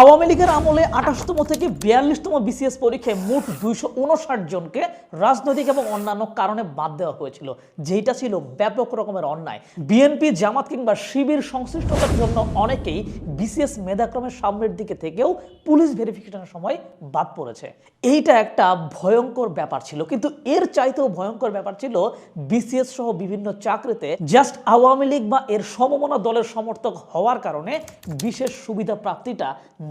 আওয়ামী লীগের আমলে আঠাশতম থেকে বিয়াল্লিশতম বিসিএস পরীক্ষায় মোট দুইশো উনষাট জনকে রাজনৈতিক এবং অন্যান্য কারণে বাদ দেওয়া হয়েছিল। যেটা ছিল ব্যাপক রকমের অন্যায়। বিএনপি, জামাত কিংবা শিবির সংশ্লিষ্টতার জন্য অনেকেই বিসিএস মেধাক্রমের সামনের দিকে থেকেও পুলিশ ভেরিফিকেশনের সময় বাদ পড়েছে। এইটা একটা ভয়ঙ্কর ব্যাপার ছিল। কিন্তু এর চাইতেও ভয়ঙ্কর ব্যাপার ছিল বিসিএস সহ বিভিন্ন চাকরিতে জাস্ট আওয়ামী লীগ বা এর সমমনা দলের সমর্থক হওয়ার কারণে বিশেষ সুবিধা প্রাপ্তিটা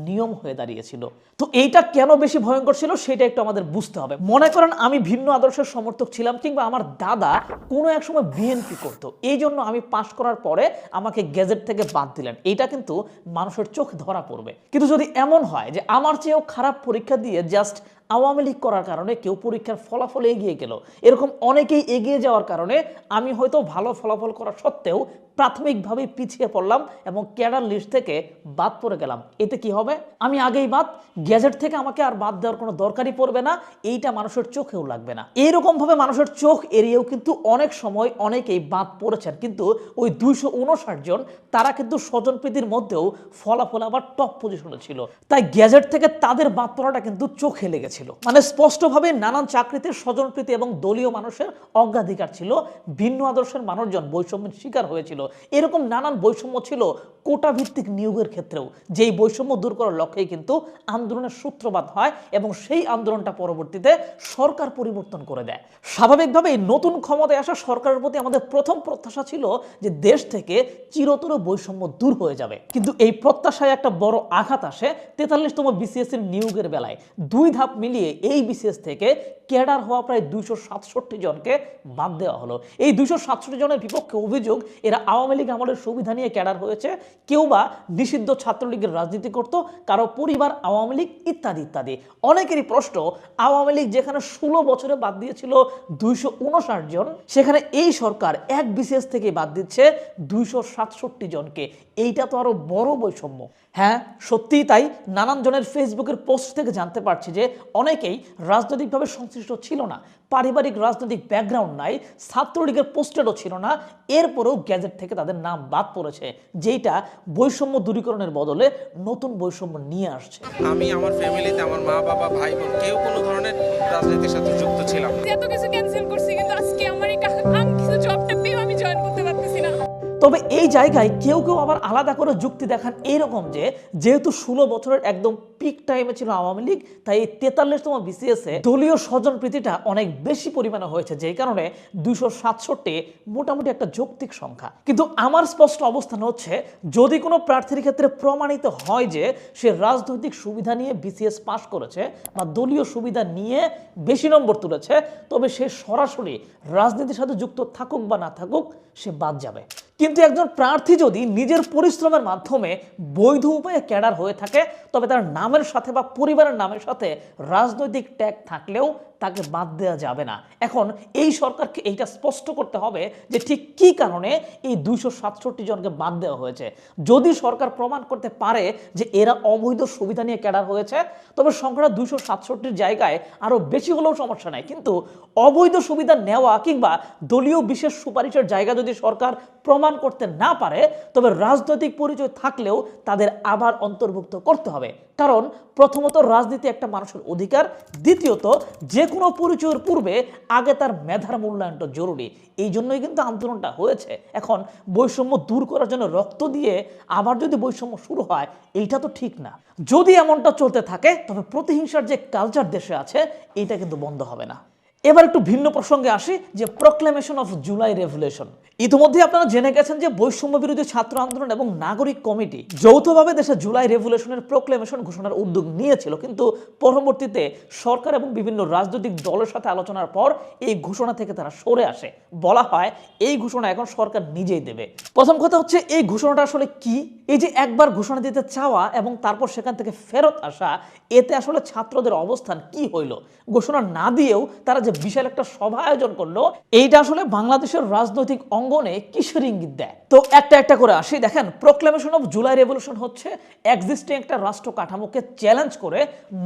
নিয়ম হয়ে দাঁড়িয়েছিল। তো এইটা কেন বেশি ভয়ঙ্কর ছিল সেটা একটু আমাদের বুঝতে হবে। মনে করেন আমি ভিন্ন আদর্শের সমর্থক ছিলাম কিংবা আমার দাদা কোনো এক সময় বিএনপি করতো। এই জন্য আমি পাশ করার পরে আমাকে গেজেট থেকে বাদ দিলেন। এইটা কিন্তু মানুষের চোখ ধরা পড়বে। কিন্তু যদি এমন হয় যে আমার চেয়েও খারাপ পরীক্ষা দিয়ে জাস্ট আওয়ামী লীগ করার কারণে কেউ পরীক্ষার ফলাফলে এগিয়ে গেল, এরকম অনেকেই এগিয়ে যাওয়ার কারণে আমি হয়তো ভালো ফলাফল করা সত্ত্বেও প্রাথমিকভাবে পিছিয়ে পড়লাম এবং ক্যাডার লিস্ট থেকে বাদ পড়ে গেলাম। এতে কি হবে? আমি আগেই বাদ, গ্যাজেট থেকে আমাকে আর বাদ দেওয়ার কোনো দরকারই পড়বে না, এইটা মানুষের চোখেও লাগবে না। এইরকমভাবে মানুষের চোখ এড়িয়েও কিন্তু অনেক সময় অনেকেই বাদ পড়েছেন, কিন্তু ওই দুইশো উনষাট জন, তারা কিন্তু স্বজনপ্রীতির মধ্যেও ফলাফল আবার টপ পজিশনে ছিল। তাই গ্যাজেট থেকে তাদের বাদ পড়াটা কিন্তু চোখে লেগেছিল। মানে স্পষ্টভাবে নানান চাকরিতে স্বজনপ্রীতি এবং দলীয় মানুষের অগ্রাধিকার ছিল, ভিন্ন আদর্শের মানুষজন বৈষম্যের শিকার হয়েছিল। এরকম নানান বৈষম্য ছিল কোটা ভিত্তিক নিয়োগের ক্ষেত্রেও। যেই বৈষম্য দূর করার লক্ষ্যেই কিন্তু আন্দোলনের সূত্রপাত হয় এবং সেই আন্দোলনটা পরবর্তীতে সরকার পরিবর্তন করে দেয়। স্বাভাবিকভাবেই নতুন ক্ষমতায় আসা সরকারের প্রতি আমাদের প্রথম প্রত্যাশা ছিল যে দেশ থেকে চিরতর বৈষম্য দূর হয়ে যাবে। কিন্তু এই প্রত্যাশায় একটা বড় আঘাত আসে তেতাল্লিশতম বিসিএস এর নিয়োগের বেলায়। দুই ধাপ মিলিয়ে এই বিসিএস থেকে ক্যাডার হওয়া প্রায় দুইশো সাতষট্টি জনকে বাদ দেওয়া হলো। এই দুইশো সাতষট্টি জনের বিপক্ষে অভিযোগ, এরা আওয়ামী লীগ আমলের সুবিধা নিয়ে ক্যাডার হয়েছে, কেউ বা নিষিদ্ধ ছাত্রলীগের রাজনীতি করত, কারও পরিবার, আওয়ামী লীগ ইত্যাদি ইত্যাদি। অনেকেরই প্রশ্ন, আওয়ামী লীগ যেখানে ষোলো বছরে বাদ দিয়েছিল দুইশো উনষাট জন, সেখানে এই সরকার এক বিশেষ থেকে বাদ দিচ্ছে দুইশো সাতষট্টি জনকে। এইটা তো আরও বড় বৈষম্য। হ্যাঁ সত্যিই তাই। নানান জনের ফেসবুকের পোস্ট থেকে জানতে পারছি যে অনেকেই রাজনৈতিকভাবে সংশ্লিষ্ট ছিল না। পারিবারিক রাজনৈতিক ব্যাকগ্রাউন্ড নাই ছাত্রলীগের পোস্টেডও ছিল না। এরপরেও গ্যাজেট থেকে তাদের নাম বাদ পড়েছে যেটা বৈষম্য দূরীকরণের বদলে নতুন বৈষম্য নিয়ে আসছে। আমি আমার ফ্যামিলিতে আমার মা বাবা ভাই বোন কেউ কোনো ধরনের রাজনীতির সাথে যুক্ত ছিলাম এত কিছু ক্যান্সেল করছি কিন্তু আজকে আমার এই তবে এই জায়গায় কেউ কেউ আবার আলাদা করে যুক্তি দেখান এইরকম যে, যেহেতু ষোলো বছরের একদম পিক টাইমে ছিল আওয়ামী লীগ, তাই এই তেতাল্লিশতম বিসিএস দলীয় স্বজন প্রীতিটা অনেক বেশি পরিমাণে হয়েছে, যেই কারণে দুইশো সাতষট্টি মোটামুটি একটা যৌক্তিক সংখ্যা। কিন্তু আমার স্পষ্ট অবস্থান হচ্ছে, যদি কোনো প্রার্থীর ক্ষেত্রে প্রমাণিত হয় যে সে রাজনৈতিক সুবিধা নিয়ে বিসিএস পাশ করেছে বা দলীয় সুবিধা নিয়ে বেশি নম্বর তুলেছে, তবে সে সরাসরি রাজনীতির সাথে যুক্ত থাকুক বা না থাকুক, সে বাদ যাবে। কিন্তু একজন প্রার্থী যদি নিজের পরিশ্রমের মাধ্যমে বৈধ উপায়ে ক্যাডার হয়ে থাকে, তবে তার নামের সাথে বা পরিবারের নামের সাথে রাজনৈতিক ট্যাগ থাকলেও তাকে বাদ দেওয়া যাবে না। এখন এই সরকারকে এইটা স্পষ্ট করতে হবে যে ঠিক কি কারণে এই দুইশো সাতষট্টি জনকে বাদ দেওয়া হয়েছে। যদি সরকার প্রমাণ করতে পারে যে এরা অবৈধ সুবিধা নিয়ে ক্যাডার হয়েছে, তবে সংখ্যাটা দুইশো সাতষট্টির জায়গায় আরও বেশি হলেও সমস্যা নাই। কিন্তু অবৈধ সুবিধা নেওয়া কিংবা দলীয় বিশেষ সুপারিশের জায়গা যদি সরকার প্রমাণ করতে না পারে, তবে রাজনৈতিক পরিচয় থাকলেও তাদের আবার অন্তর্ভুক্ত করতে হবে। কারণ প্রথমত রাজনীতি একটা মানুষের অধিকার, দ্বিতীয়ত যে কোনো পরিচয়ের পূর্বে আগে তার মেধার মূল্যায়নটা জরুরি। এই জন্যই কিন্তু আন্দোলনটা হয়েছে। এখন বৈষম্য দূর করার জন্য রক্ত দিয়ে আবার যদি বৈষম্য শুরু হয়, এইটা তো ঠিক না। যদি এমনটা চলতে থাকে, তবে প্রতিহিংসার যে কালচার দেশে আছে এটা কিন্তু বন্ধ হবে না। এবার একটু ভিন্ন প্রসঙ্গে আসি, যে প্রক্লেমেশন অফ জুলাই রেভুলেশন ইতিমধ্যে আপনারা জেনে গেছেন যে বৈষম্য বিরোধী ছাত্র আন্দোলন এবং নাগরিক কমিটি যৌথভাবে দেশে জুলাই রেভুলেশনের প্রক্লেমেশন ঘোষণার উদ্যোগ নিয়েছিল। কিন্তু পরবর্তীতে সরকার এবং বিভিন্ন রাজনৈতিক দলের সাথে আলোচনার পর এই ঘোষণা থেকে তারা সরে আসে। বলা হয়, এই ঘোষণা এখন সরকার নিজেই দেবে। প্রথম কথা হচ্ছে, এই ঘোষণাটা আসলে কি? এই যে একবার ঘোষণা দিতে চাওয়া এবং তারপর সেখান থেকে ফেরত আসা, এতে আসলে ছাত্রদের অবস্থান কি হইল? ঘোষণা না দিয়েও তারা যে বিশাল একটা সভা আয়োজন করল। এইটা আসলে বাংলাদেশের রাজনৈতিক অঙ্গনে কিসের ইঙ্গিত দেয়? তো একটা একটা করে আসি। দেখেন প্রোক্লামেশন অফ জুলাই রেভলিউশন হচ্ছে এক্সিস্টিং একটা রাষ্ট্র কাঠামোকে চ্যালেঞ্জ করে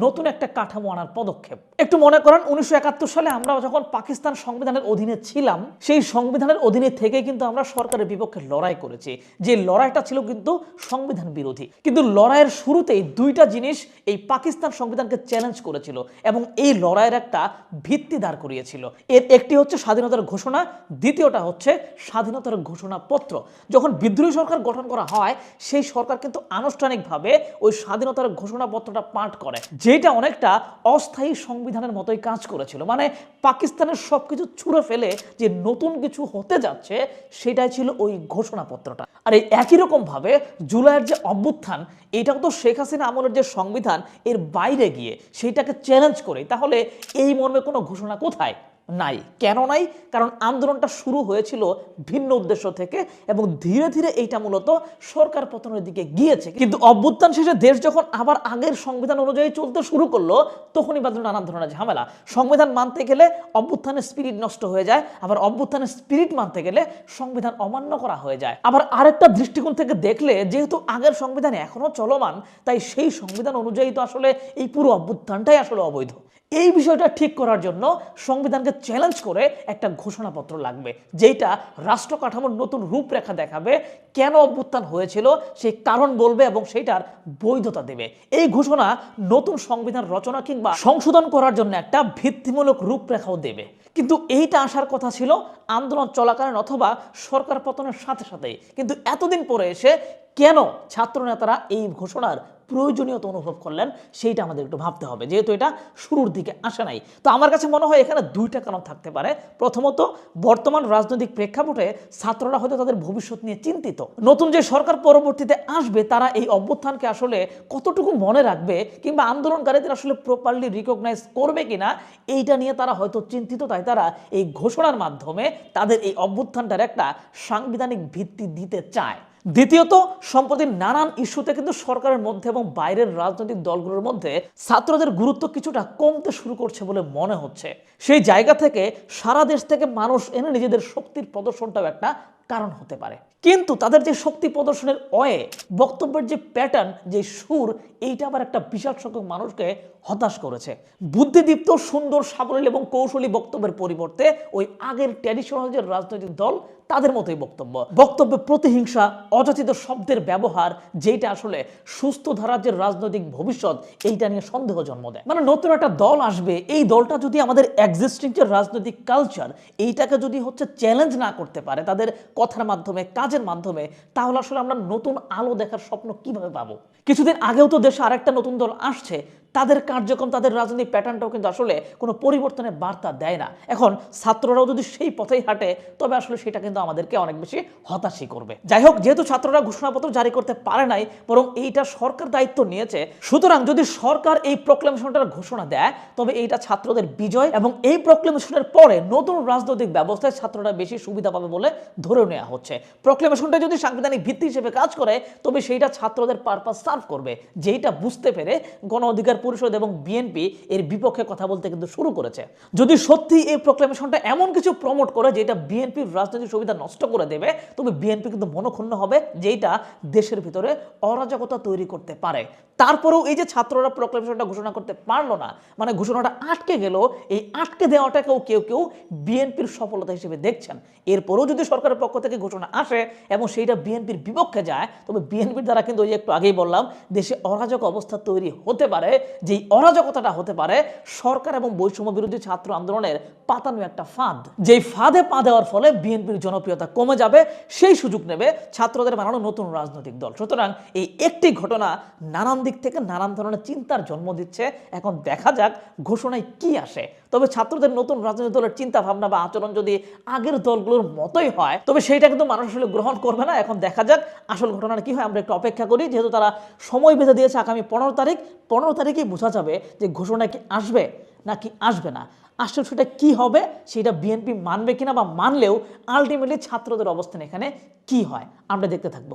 নতুন একটা কাঠামো আনার পদক্ষেপ। একটু মনে করেন, উনিশশো একাত্তর সালে আমরা যখন পাকিস্তান সংবিধানের অধীনে ছিলাম, সেই সংবিধানের অধীনে থেকে কিন্তু আমরা সরকারের বিপক্ষে লড়াই করেছি। যে লড়াইটা ছিল কিন্তু সংবিধান বিরোধী। কিন্তু লড়াইয়ের শুরুতেই দুইটা জিনিস এই পাকিস্তান সংবিধানকে চ্যালেঞ্জ করেছিল এবং এই লড়াইয়ের একটা ভিত্তি করিয়েছিল। এর একটি হচ্ছে স্বাধীনতার ঘোষণা, দ্বিতীয়টা হচ্ছে স্বাধীনতার ঘোষণাপত্র। যখন বিদ্রোহী সরকার গঠন করা হয়, সেই সরকার কিন্তু আনুষ্ঠানিকভাবে ওই স্বাধীনতার ঘোষণাপত্রটা পাঠ করে, যেটা অনেকটা অস্থায়ী সংবিধানের মতোই কাজ করেছিল। মানে পাকিস্তানের সব কিছু ছুঁড়ে ফেলে যে নতুন কিছু হতে যাচ্ছে, সেটাই ছিল ওই ঘোষণাপত্রটা। আর এই একই রকমভাবে জুলাইয়ের যে অভ্যুত্থান, এটাও তো শেখ হাসিনা আমলের যে সংবিধান, এর বাইরে গিয়ে সেইটাকে চ্যালেঞ্জ করে তাহলে এই মর্মে কোনো ঘোষণা কোথায়? নাই। কেন নাই? কারণ আন্দোলনটা শুরু হয়েছিল ভিন্ন উদ্দেশ্য থেকে এবং ধীরে ধীরে এইটা মূলত সরকার পতনের দিকে গিয়েছে। কিন্তু অভ্যুত্থান শেষে দেশ যখন আবার আগের সংবিধান অনুযায়ী চলতে শুরু করল, তখনই বাদল নানান ধরনের ঝামেলা। সংবিধান মানতে গেলে অভ্যুত্থানের স্পিরিট নষ্ট হয়ে যায়, আবার অভ্যুত্থানের স্পিরিট মানতে গেলে সংবিধান অমান্য করা হয়ে যায়। আবার আরেকটা দৃষ্টিকোণ থেকে দেখলে, যেহেতু আগের সংবিধান এখনও চলমান, তাই সেই সংবিধান অনুযায়ী তো আসলে এই পুরো অভ্যুত্থানটাই আসলে অবৈধ। এই বিষয়টা ঠিক করার জন্য সংবিধানকে চ্যালেঞ্জ করে একটা ঘোষণাপত্র লাগবে যেটা রাষ্ট্র কাঠামোর নতুন রূপরেখা দেখাবে কেন অভ্যুত্থান হয়েছিল, সেই কারণ বলবে এবং সেটার বৈধতা দেবে। এই ঘোষণা নতুন সংবিধান রচনা কিংবা সংশোধন করার জন্য একটা ভিত্তিমূলক রূপরেখাও দেবে। কিন্তু এইটা আসার কথা ছিল আন্দোলন চলাকালীন অথবা সরকার পতনের সাথে সাথেই। কিন্তু এতদিন পরে এসে কেন ছাত্র নেতারা এই ঘোষণার প্রয়োজনীয়তা অনুভব করলেন সেইটা আমাদের একটু ভাবতে হবে। যেহেতু এটা শুরুর দিকে আসে নাই। তো আমার কাছে মনে হয় এখানে দুইটা কারণ থাকতে পারে। প্রথমত, বর্তমান রাজনৈতিক প্রেক্ষাপটে ছাত্ররা হয়তো তাদের ভবিষ্যৎ নিয়ে চিন্তিত। নতুন যে সরকার পরবর্তীতে আসবে, তারা এই অভ্যুত্থানকে আসলে কতটুকু মনে রাখবে কিংবা আন্দোলনকারীদের আসলে প্রপারলি রিকগনাইজ করবে কিনা, এইটা নিয়ে তারা হয়তো চিন্তিত। তাই তারা এই ঘোষণার মাধ্যমে তাদের এই অভ্যুত্থানটার একটা সাংবিধানিক ভিত্তি দিতে চায়। দ্বিতীয়ত, সম্প্রতি নানান ইস্যুতে কিন্তু সরকারের মধ্যে এবং বাইরের রাজনৈতিক দলগুলোর মধ্যে ছাত্রদের গুরুত্ব কিছুটা কমতে শুরু করছে বলে মনে হচ্ছে। সেই জায়গা থেকে সারা দেশ থেকে মানুষ এনে নিজেদের শক্তির প্রদর্শনটাও একটা কারণ হতে পারে। কিন্তু তাদের যে শক্তি প্রদর্শনের অয়ে, বক্তব্যের যে প্যাটার্ন যে সুর, এইটা আবার একটা বিশাল সংখ্যক মানুষকে হতাশ করেছে। বুদ্ধিদীপ্ত, সুন্দর, সাবলীল এবং কৌশলী বক্তব্যের পরিবর্তে ওই আগের ট্র্যাডিশনাল যে রাজনৈতিক দল, তাদের মতোই বক্তব্য। বক্তব্যে প্রতিহিংসা, অযাচিত শব্দের ব্যবহার যেটা আসলে সুস্থ ধারার যে রাজনৈতিক ভবিষ্যৎ, এইটা নিয়ে সন্দেহ জন্ম দেয়। মানে নতুন একটা দল আসবে, এই দলটা যদি আমাদের এক্সিস্টিং যে রাজনৈতিক কালচার এইটাকে যদি হচ্ছে চ্যালেঞ্জ না করতে পারে, তাদের কথার মাধ্যমে, কাজের মাধ্যমে, তাহলে আসলে আমরা নতুন আলো দেখার স্বপ্ন কীভাবে পাবো? কিছুদিন আগেও তো দেশে আরেকটা নতুন দল আসছে তাদের কার্যক্রম, তাদের রাজনৈতিক প্যাটার্নটাও কিন্তু আসলে কোনো পরিবর্তনের বার্তা দেয় না। এখন ছাত্ররাও যদি সেই পথেই হাঁটে, তবে আসলে সেটা কিন্তু আমাদেরকে অনেক বেশি হতাশই করবে। যাই হোক, যেহেতু ছাত্ররা ঘোষণাপত্র জারি করতে পারে নাই, বরং এইটা সরকার দায়িত্ব নিয়েছে, সুতরাং যদি সরকার এই প্রক্লেমেশনটার ঘোষণা দেয়, তবে এইটা ছাত্রদের বিজয় এবং এই প্রক্লেমেশনের পরে নতুন রাজনৈতিক ব্যবস্থায় ছাত্ররা বেশি সুবিধা পাবে বলে ধরে নেওয়া হচ্ছে। প্রক্লেমেশনটা যদি সাংবিধানিক ভিত্তি হিসেবে কাজ করে, তবে সেইটা ছাত্রদের পারপাস সার্ভ করবে। যেইটা বুঝতে পেরে গণ অধিকার পরিষদ এবং বিএনপি এর বিপক্ষে কথা বলতে কিন্তু শুরু করেছে। যদি সত্যি এই প্রক্লেমেশনটা এমন কিছু প্রমোট করে যেটা বিএনপির রাজনৈতিক সুবিধা নষ্ট করে দেবে, তবে বিএনপি কিন্তু মনক্ষুণ্ণ হবে যেটা দেশের ভিতরে অরাজকতা তৈরি করতে পারে। তারপরেও এই যে ছাত্ররা প্রক্লেমেশনটা ঘোষণা করতে পারল না মানে ঘোষণাটা আটকে গেল, এই আটকে দেওয়াটাকেও কেউ কেউ বিএনপির সফলতা হিসেবে দেখছেন। এরপরেও যদি সরকারের পক্ষ থেকে ঘোষণা আসে এবং সেইটা বিএনপির বিপক্ষে যায়, তবে বিএনপির দ্বারা কিন্তু ওই একটু আগেই বললাম, দেশে অরাজক অবস্থা তৈরি হতে পারে। যেই অরাজকতাটা হতে পারে, সরকার এবং বৈষম্য বিরোধী ছাত্র আন্দোলনের পাতানো একটা ফাঁদ। যেই ফাঁদে পা দেওয়ার ফলে বিএনপির জনপ্রিয়তা কমে যাবে, সেই সুযোগ নেবে ছাত্রদের বানানো নতুন রাজনৈতিক দল। সুতরাং এই একটি ঘটনা নানান দিক থেকে নানান ধরনের চিন্তার জন্ম দিচ্ছে। এখন দেখা যাক ঘোষণায় কি আসে। তবে ছাত্রদের নতুন রাজনৈতিক দলের চিন্তা ভাবনা বা আচরণ যদি আগের দলগুলোর মতোই হয়, তবে সেইটা কিন্তু মানুষ আসলে গ্রহণ করবে না। এখন দেখা যাক আসল ঘটনাটা কি হয়, আমরা একটু অপেক্ষা করি। যেহেতু তারা সময় বেঁধে দিয়েছে আগামী পনেরো তারিখ, পনেরো তারিখেই বোঝা যাবে যে ঘোষণা কি আসবে নাকি আসবে না। আসলে সেটা কি হবে, সেটা বিএনপি মানবে কিনা বা মানলেও আলটিমেটলি ছাত্রদের অবস্থান এখানে কি হয়, আমরা দেখতে থাকব।